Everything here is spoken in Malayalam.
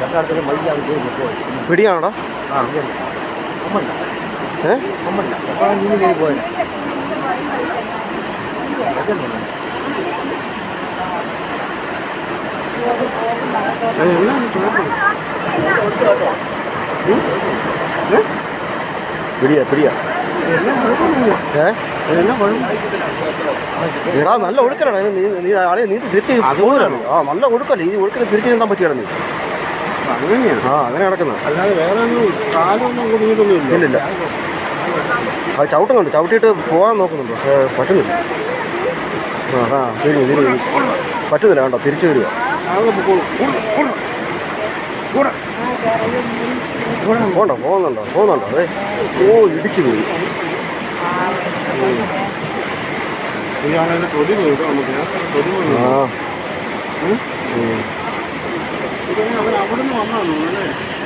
തൊട്ടടുത്തൊരു മയ്യ പോയി പിടിയാണോടാ ആ ഇതുണ്ട്. അമ്മണ്ട ഏ അമ്മണ്ട അപ്പോൾ നീ കയറി പോയത് പിടിയാ പിടിയാ ഏ? എടാ നല്ല ഒഴുക്കലാണ്. നീ നീ ആളെ നീ തിരിച്ച് പോരാണ് ആ നല്ല ഒഴുക്കല്ലേ. ഈ ഒഴുക്കിൽ തിരിച്ചു നീന്താൻ പറ്റിയാണ് നീ. അങ്ങനെയാണ് ആ അങ്ങനെ നടക്കുന്നത് അല്ലാതെ വേറെ ഒന്നും ഇല്ലില്ല. അത് ചവിട്ടുന്നുണ്ട്. ചവിട്ടിയിട്ട് പോകാൻ നോക്കുന്നുണ്ട്. പക്ഷേ പറ്റുന്നില്ല. ആ ആ തിരിഞ്ഞു തിരിഞ്ഞു. പറ്റുന്നില്ല. വേണ്ട തിരിച്ചു വരിക. പോണ്ടോ? പോകുന്നുണ്ടോ? പോകുന്നുണ്ടോ? അതെ ഓ ഇടിച്ചു പോയി ആ.